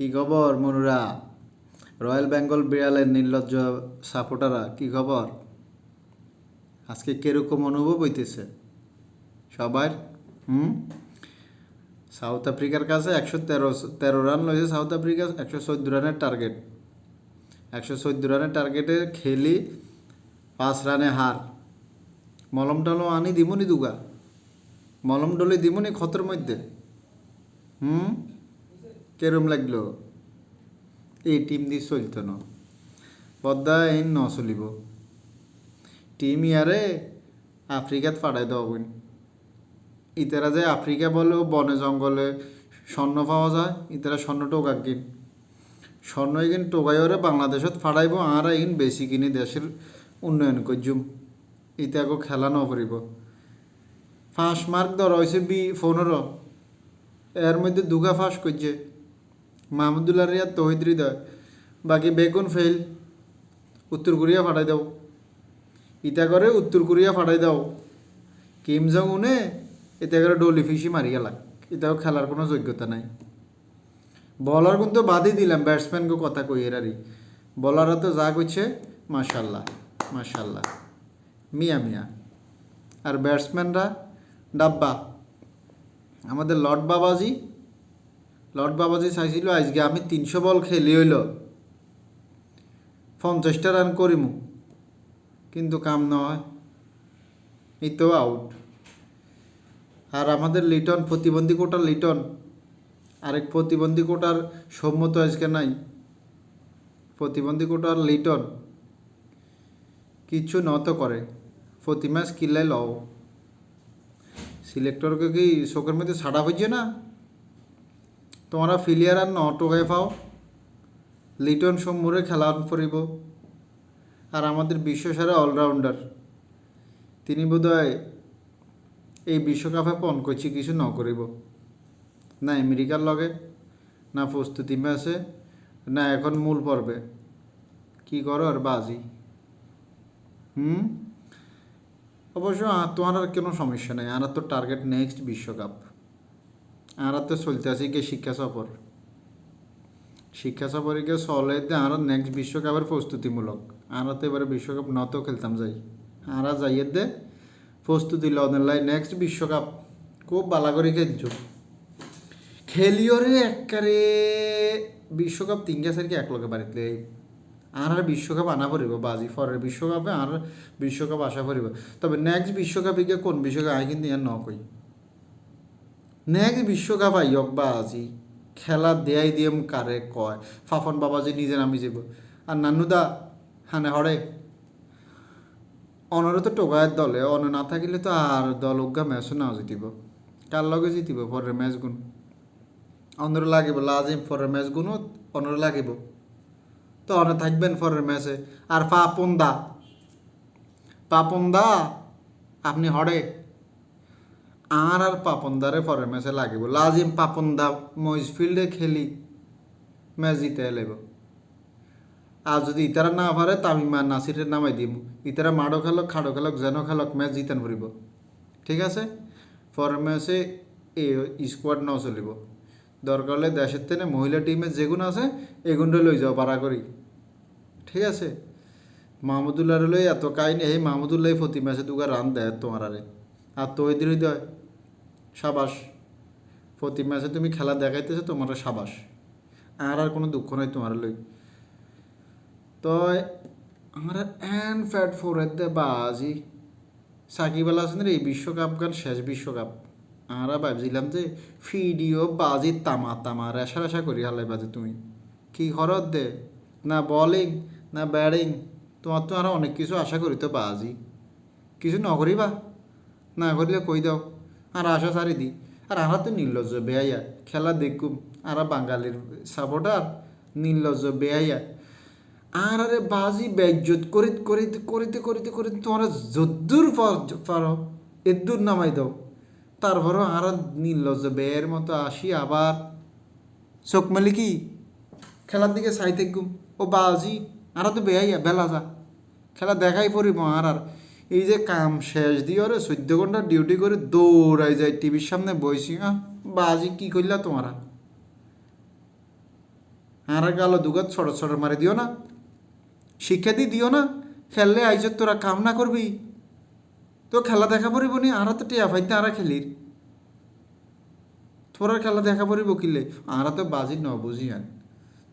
কি খবর, মনুরা? রয়্যাল বেঙ্গল বিড়ালের নির্লজ্জ সাপোর্টাররা কি খবর? আজকে কীরকম অনুভব হইতেছে? সবার হুম? সাউথ আফ্রিকার কাছে একশো তেরো তেরো রান লইছে সাউথ আফ্রিকা, একশো চোদ্দ রানের টার্গেট। একশো চোদ্দ রানের টার্গেটে খেলি পাঁচ রানে হার। মলম টলম আনি দিমুনি দুগা। মলম ডলে দিমুনি ক্ষতর মধ্যে। হুম? কেরম লাগল? এই টিম দিয়ে চলতো না। পদ্মা এই ন চলিব। টিম ইয়ারে আফ্রিকাত ফাটাই দেওয়া ইতারা যে আফ্রিকা বলেও বনে জঙ্গলে স্বর্ণ পাওয়া যায় ইতারা স্বর্ণ টোকাক কিন। স্বর্ণ এগিন টোকাই ওরে বাংলাদেশত ফাটাইব আর এগিন বেশি কিনে দেশের উন্নয়ন করজুম ইতে আকৌ খেলা নকৰিব ফার্স্ট মার্ক ধর হয়েছে বি পনেরো এর মধ্যে দুগা ফাঁস করছে মাহমুদুল্লাহ রিয়াদ, তহিদ হৃদয়। বাকি বেগুন ফেল উত্তর কোরিয়া ফাটাই দাও। ইতা করে উত্তর কোরিয়া ফাটাই দাও। কিম জং উনে এটা করে ডলি ফিসি মারি গেলাক এটাও খেলার কোনো যোগ্যতা নাই। বলার কিন্তু বাদই দিলাম ব্যাটসম্যানকে কথা কই এরারই বলাররা তো যা করছে মাশাল্লাহ মাশাল্লাহ। মিয়া মিয়া। আর ব্যাটসম্যানরা ডাব্বা। আমাদের লর্ড বাবাজি লর্ড বাবাজি চাইছিল, আজকে আমি তিনশো বল খেলি হইল। পঞ্চাশটা রান করিমু। কিন্তু কাম নয় এই তো আউট আর আমাদের লিটন, প্রতিবন্ধী কোটার লিটন, আরেক প্রতিবন্ধী কোটার সম্মত আজকে নাই। প্রতিবন্ধী কোটার লিটন কিছু নত করে। প্রতি ম্যাচ কিল্লাই লও। সিলেক্টরকে কি শোকের মধ্যে ছাড়া হয়েছে না? তোমরা ফিলিয়ার আর নট হয়ে পাও। লিটন সম্মুরে খেলা পড়িব আর আমাদের বিশ্বসেরা অলরাউন্ডার, তিনি বোধহয় এই বিশ্বকাপে পণ করছি কিছু ন করিব। না আমেরিকার লগে, না প্রস্তুতি ম্যাচে, না এখন মূল পর্বে। কি করো আর বাজি? হুম? অবশ্য তোমার আর কোনো সমস্যা নেই। আর তো টার্গেট নেক্সট বিশ্বকাপ। আর তো চলতে আছে গিয়ে শিক্ষা সফর? শিক্ষা সফরে গিয়ে চলে আর নেক্সট বিশ্বকাপের প্রস্তুতিমূলক। আর তো এবারে বিশ্বকাপ নত খেলতাম যাই। আর যাইয়ে দে, প্রস্তুতি লাই নেক্সট বিশ্বকাপ। খুব বালা করে খেলছো। খেলিওরে একবারে বিশ্বকাপ তিনটা সারিকে একলগে বাড়িতে আর আর বিশ্বকাপ আনা পড়িব বাজি ফরের বিশ্বকাপে আর বিশ্বকাপ আসা পড়িব। তবে নেক্সট বিশ্বকাপে গিয়ে কোন বিশ্বকাপ আই কিন্তু ইয়ার নকই নেক্সট বিশ্বকাপ আইয়ক বাজি খেলা দেয়াই দিয়ে কারে কয়। ফাফন বাবাজি নিজে নামি যাব। আর নানুদা হানে হরে অনরে তো টোকায়ের দলে, অন না থাকিলে তো আর দল উগা ম্যাচও নাও জিতিব। কার লগে জিতিব? পরের ম্যাচ গুণ। অনরে লাগিব, লাজিম পরের ম্যাচ গুণও অনরে লাগিব। তো অনে থাকবেন পরের ম্যাচে আর পাপন দা পাপন দা আপনি হরে আর আর পাপন দারে পরের ম্যাচে লাগিব। লাজিম পাপন দা মহিষ খেলি, ম্যাচ জিতে এলেব আর যদি ইতারা না পারে তামিমা নাসিরের নামাই দিম। ইতারা মাডো খেলক, খাডো খেলক, যেন খেলক, ম্যাচ জিতেন ফুরিব। ঠিক আছে? পরের ম্যাচে এই স্কোয়াড ন চলিব। দরকার হলে দেশের তেনে মহিলা টিমে যেগুন আছে এগুনটা লই যাও পারা করি। ঠিক আছে? মাহমুদুল্লাহ লই এত কাহিনী, এই মাহমুদুল্লাহ প্রতি ম্যাচে দুগা রান দেয় তোমার আরে। আর তৈদির দেয় সাবাস। প্রতি ম্যাচে তুমি খেলা দেখাইতেছো তোমার সাবাস। আর আর কোনো দুঃখ নাই তোমার লই। তো আমার এন ফ্যাট ফোর দে বাজি। সাকিব আল হাসানের এই বিশ্বকাপ গান শেষ বিশ্বকাপ। আমরা ভাবছিলাম যে ভিডিও বাজি তামা তামা রেশা রেশা করি হালাই বাজে তুমি। কি খরচ দে? না বলিং না ব্যাটিং তোমার তো আরও অনেক কিছু আশা করি তো বাজি। কিছু ন করিবা না করিলে কই দাও। আর আশা সারি দি। আর আমরা তো নির্লজ্জ বেয়াইয়া। খেলা দেখুম। আর বাঙালির সাপোর্টার নির্লজ্জ বেয়াইয়া। আর আরে বাজি বেজ্জত করিতে করিতে করিতে করিতে করিতে তোমরা যদ্দূর পার- পারো এদ্দূর নামাই দাও। তারপরও আর নির্লজ্জ বেয়ের মতো আসি আবার চোখ মেলি কি? খেলার দিকে চাই থাকুম। ও বাজি। আর তো বেয়াইয়া, বেলা যা। খেলা দেখাই পড়িব আর আর এই যে কাম শেষ দিয়ে ওরে চোদ্দ ঘণ্টা ডিউটি করে দৌড়াই যায় টিভির সামনে আহ, বাজি কি করলা তোমারা? আর গালো দুগাত ছড় ছড় মারি দিও না। শিক্ষা দি দিও না। খেললে আইজ তোরা কাম না করবি। তো খেলা দেখা পড়িব নি, আরা তো টিয়া ফাইতে আরা খেলির। তোরা খেলা দেখা পড়িব কিলে? আরা তো বাজি ন বুঝি আন।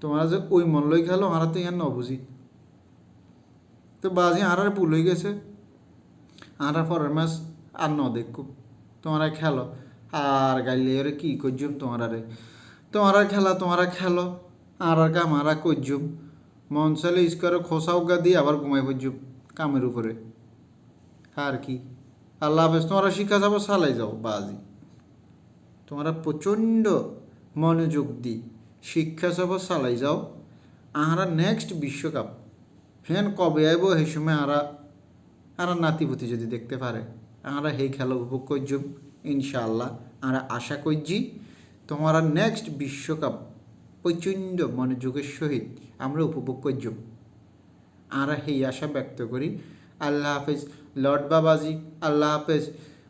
তোমরা যে ওই মন লই খেলো, আরা তো ইয়ান ন বুঝি। তো বাজি আরার ভুল হয়ে গেছে। আরা পরের ম্যাচ আর ন দেখো। তোমরা খেলো। আর গাইলে ওরে কি করজুম তোমারা রে তোমারা খেলা, তোমরা খেলো। আর কাম, আরা করজুম। মন চাইলে ইস্কারে খোসা উগা দিয়ে আবার ঘুমাই পড়জুম কামের উপরে। আর কি। আল্লাহ হাফেজ তোমরা শিক্ষা যাব চালাই যাও বাজি। তোমরা প্রচণ্ড মনোযোগ দি শিক্ষা সব চালাই যাও। আহারা নেক্সট বিশ্বকাপ। হ্যাঁ কবে আইব, সেই সময় আরা আরা নাতিপুতি যদি দেখতে পারে, আমরা সেই খেলা উপভোগ করছুম ইনশাআল্লাহ। আমরা আশা করছি তোমরা নেক্সট বিশ্বকাপ প্রচণ্ড মনোযোগের সহিত আমরা উপভোগ করছুম আমরা সেই আশা ব্যক্ত করি। আল্লাহ হাফেজ। লর্ড বাবাজি, আল্লাহ হাফেজ।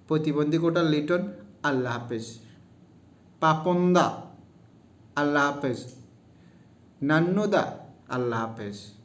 প্রতিবন্ধী কোটা লিটন, আল্লাহ হাফেজ। পাপন্দা, আল্লাহ হাফেজ। নান্নুদা, আল্লাহ হাফেজ।